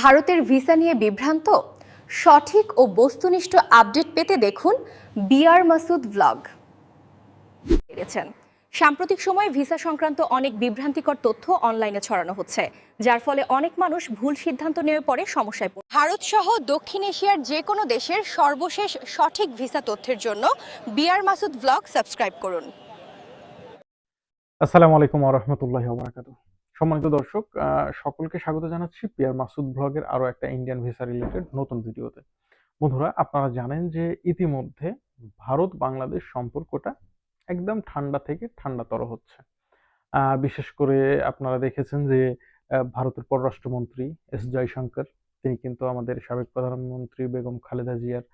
ভারতের ভিসা নিয়ে বিভ্রান্ত? সঠিক ও বস্তুনিষ্ঠ আপডেট পেতে দেখুন বিআর মাসুদ পেরেছেন সাম্প্রতিক সময়ে ভিসা সংক্রান্ত অনেক বিভ্রান্তিকর তথ্য অনলাইনে ছড়ানো হচ্ছে, যার ফলে অনেক মানুষ ভুল সিদ্ধান্ত নেওয়ার পরে সমস্যায় পড়ে। ভারত সহ দক্ষিণ এশিয়ার যে কোনো দেশের সর্বশেষ সঠিক ভিসা তথ্যের জন্য বিআর মাসুদ ভ্লগ সাবস্ক্রাইব করুন। আসসালামু আলাইকুম আরহামতুল্লাহ বারাকাত সম্মানিত দর্শক সকলকে স্বাগত জানাচ্ছি পিয়ার মাসুদ ব্লগের আরও একটা ইন্ডিয়ান ভিসা রিলেটেড নতুন ভিডিওতে। বন্ধুরা, আপনারা জানেন যে ইতিমধ্যে ভারত বাংলাদেশ সম্পর্কটা একদম ঠান্ডা থেকে ঠান্ডাতর হচ্ছে। বিশেষ করে আপনারা দেখেছেন যে ভারতের পররাষ্ট্রমন্ত্রী এস জয়শঙ্কর, তিনি কিন্তু আমাদের সাবেক প্রধানমন্ত্রী বেগম খালেদা জিয়ার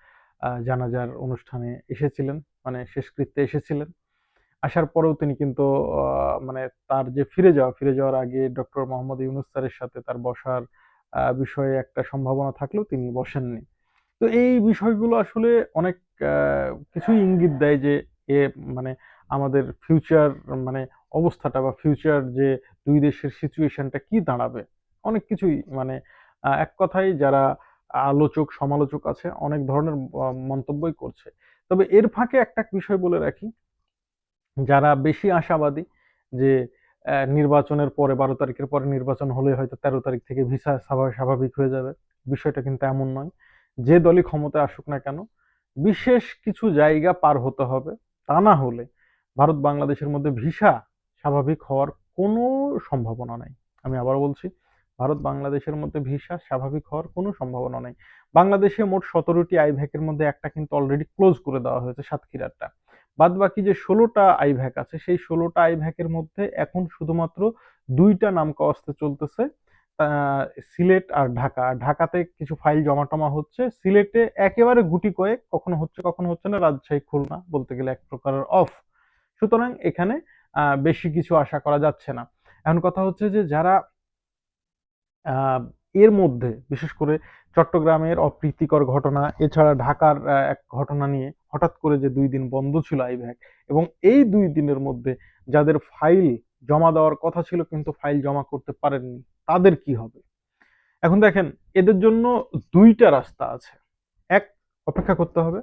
জানাজার অনুষ্ঠানে এসেছিলেন মানে শেষকৃত্যে এসেছিলেন। আসার পরেও তিনি কিন্তু মানে তার যে ফিরে যাওয়া, ফিরে যাওয়ার আগে ডক্টর মোহাম্মদ ইউনুস স্যারের সাথে তার বসার বিষয়ে একটা সম্ভাবনা থাকলেও তিনি বসেননি। তো এই বিষয়গুলো আসলে অনেক কিছুই ইঙ্গিত দেয় যে এ মানে আমাদের ফিউচার মানে অবস্থাটা বা ফিউচার যে দুই দেশের সিচুয়েশনটা কি দাঁড়াবে। অনেক কিছুই মানে এক কথায় যারা আলোচক, সমালোচক আছে, অনেক ধরনের মন্তব্যই করছে। তবে এর ফাঁকে একটা বিষয় বলে রাখি যারা বেশি আশাবাদী যে নির্বাচনের পরে, বারো তারিখের পরে নির্বাচন হলে হয়তো তেরো তারিখ থেকে ভিসা স্বাভাবিক হয়ে যাবে। বিষয়টা কিন্তু এমন নয়। যে দলই ক্ষমতায় আসুক না কেন, বিশেষ কিছু জায়গা পার হতে হবে। তা না হলে ভারত বাংলাদেশের মধ্যে ভিসা স্বাভাবিক হওয়ার কোনো সম্ভাবনা নাই। আমি আবার বলছি ভারত বাংলাদেশের মধ্যে ভিসা স্বাভাবিক হওয়ার কোনো সম্ভাবনা নেই। বাংলাদেশে মোট সতেরোটি আইভ্যাকের মধ্যে একটা কিন্তু অলরেডি ক্লোজ করে দেওয়া হয়েছে সাতক্ষীরারটা। বাদ বাকি যে ষোলোটা আইভ্যাক আছে, সেই ষোলোটা আইভ্যাকের মধ্যে এখন শুধুমাত্র দুইটা নাম কাওয়াস্তে চলতেছে সিলেট আর ঢাকা। ঢাকাতে কিছু ফাইল জমা টমা হচ্ছে। সিলেটে একেবারে গুটি কয়েক, কখনো হচ্ছে কখনো হচ্ছে না, রাজশাহী, খুলনা বলতে গেলে এক প্রকারের অফ সুতরাং এখানে বেশি কিছু আশা করা যাচ্ছে না। এখন কথা হচ্ছে যে যারা এর মধ্যে, বিশেষ করে চট্টগ্রামের অপ্রীতিকর ঘটনা, এছাড়া ঢাকার এক ঘটনা নিয়ে হঠাৎ করে যে দুই দিন বন্ধ ছিল আইভ্যাক এবং এই দুই দিনের মধ্যে যাদের ফাইল জমা দেওয়ার কথা ছিল কিন্তু ফাইল জমা করতে পারেননি, তাদের কি হবে? এখন দেখেন, এদের জন্য দুইটা রাস্তা আছে। এক, অপেক্ষা করতে হবে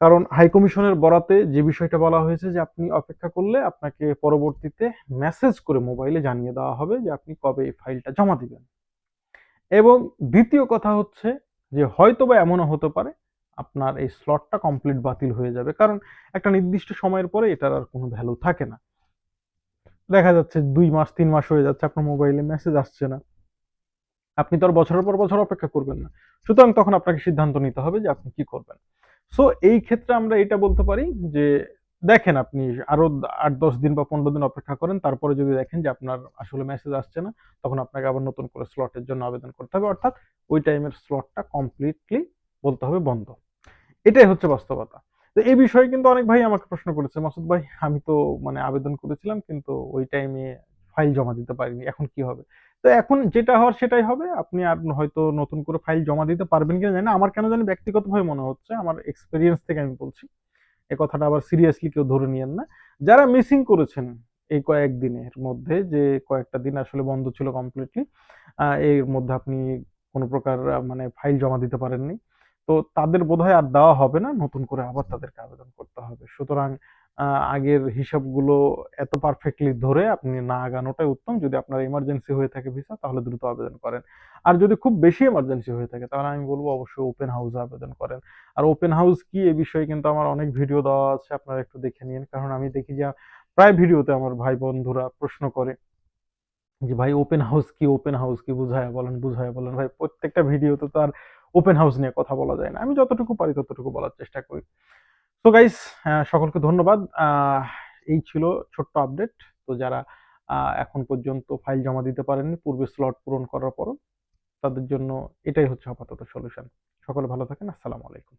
কারণ হাই কমিশনের বরাতে যে বিষয়টা বলা হয়েছে যে আপনি অপেক্ষা করলে আপনাকে পরবর্তীতে মেসেজ করে মোবাইলে জানিয়ে দেওয়া হবে যে আপনি কবে এই ফাইলটা জমা দিবেন। এবং দ্বিতীয় কথা হচ্ছে যে হয়তোবা এমনও হতে পারে আপনার এই স্লটটা কমপ্লিট বাতিল হয়ে যাবে, কারণ একটা নির্দিষ্ট সময়ের পরে এটার আর কোনো ভ্যালু থাকে না। দেখা যাচ্ছে দুই মাস, তিন মাস হয়ে যাচ্ছে, আপনার মোবাইলে মেসেজ আসছে না। আপনি তো আর বছরের পর বছর অপেক্ষা করবেন না। সুতরাং তখন আপনাকে সিদ্ধান্ত নিতে হবে যে আপনি কি করবেন। সো এই ক্ষেত্রে আমরা এটা বলতে পারি যে, দেখেন আপনি আরও আট, দশ দিন বা পনেরো দিন অপেক্ষা করেন, তারপরে যদি দেখেন যে আপনার আসলে মেসেজ আসছে না, তখন আপনাকে আবার নতুন করে স্লটের জন্য আবেদন করতে হবে। অর্থাৎ ওই টাইমের স্লটটা কমপ্লিটলি বলতে হবে বন্ধ। এটাই হচ্ছে বাস্তবতা। তো এই বিষয়ে কিন্তু অনেক ভাই আমাকে প্রশ্ন করেছে, মাসুদ ভাই, আমি তো মানে আবেদন করেছিলাম, কিন্তু ওই টাইমে ফাইল জমা দিতে পারিনি, এখন কি হবে? তো এখন যেটা হওয়ার সেটাই হবে, আপনি আর হয়তো নতুন করে ফাইল জমা দিতে পারবেন কিনা জানি না, আমার কেন জানি ব্যক্তিগতভাবে মনে হচ্ছে, আমার এক্সপিরিয়েন্স থেকে আমি বলছি, এ কথাটা আবার সিরিয়াসলি কেউ ধরে নিয়েন না। যারা মিসিং করেছেন এই কয়েকদিনের মধ্যে, যে কয়েকটা দিন আসলে বন্ধ ছিল কমপ্লিটলি এর মধ্যে আপনি কোনো প্রকার মানে ফাইল জমা দিতে পারেননি, তো তাদের বোধহয় আর দেওয়া হবে না, নতুন করে আবার তাদেরকে আবেদন করতে হবে। সুতরাং আগের হিসাবগুলো এত পারফেক্টলি ধরে আপনি না আগানোটাই উত্তম। যদি আপনার ইমার্জেন্সি হয়ে থাকে ভিসা তাহলে দ্রুত আবেদন করেন। আর যদি খুব বেশি ইমার্জেন্সি হয়ে থাকে, তাহলে আমি বলব অবশ্যই ওপেন হাউসে আবেদন করেন। আর ওপেন হাউস কি, এ বিষয়ে কিন্তু আমার অনেক ভিডিও দেওয়া আছে, আপনারা একটু দেখে নিন। কারণ আমি দেখি যে প্রায় ভিডিওতে আমার ভাই বন্ধুরা প্রশ্ন করে যে, ভাই ওপেন হাউস কি ওপেন হাউস কি? বুঝায় বলেন বুঝায় বলেন। ভাই, প্রত্যেকটা ভিডিওতে তো আর ওপেন হাউস নিয়ে কথা বলা যায় না। আমি যতটুকু পারি ততটুকু বলার চেষ্টা করি। তো গাইস সকলকে ধন্যবাদ। এই ছিল ছোট্ট আপডেট তো যারা এখন পর্যন্ত ফাইল জমা দিতে পারেননি, পূর্বে স্লট পূরণ করার পরও, তাদের জন্য এটাই হচ্ছে আপাতত সলিউশন সকলে ভালো থাকেন, আসসালামু আলাইকুম।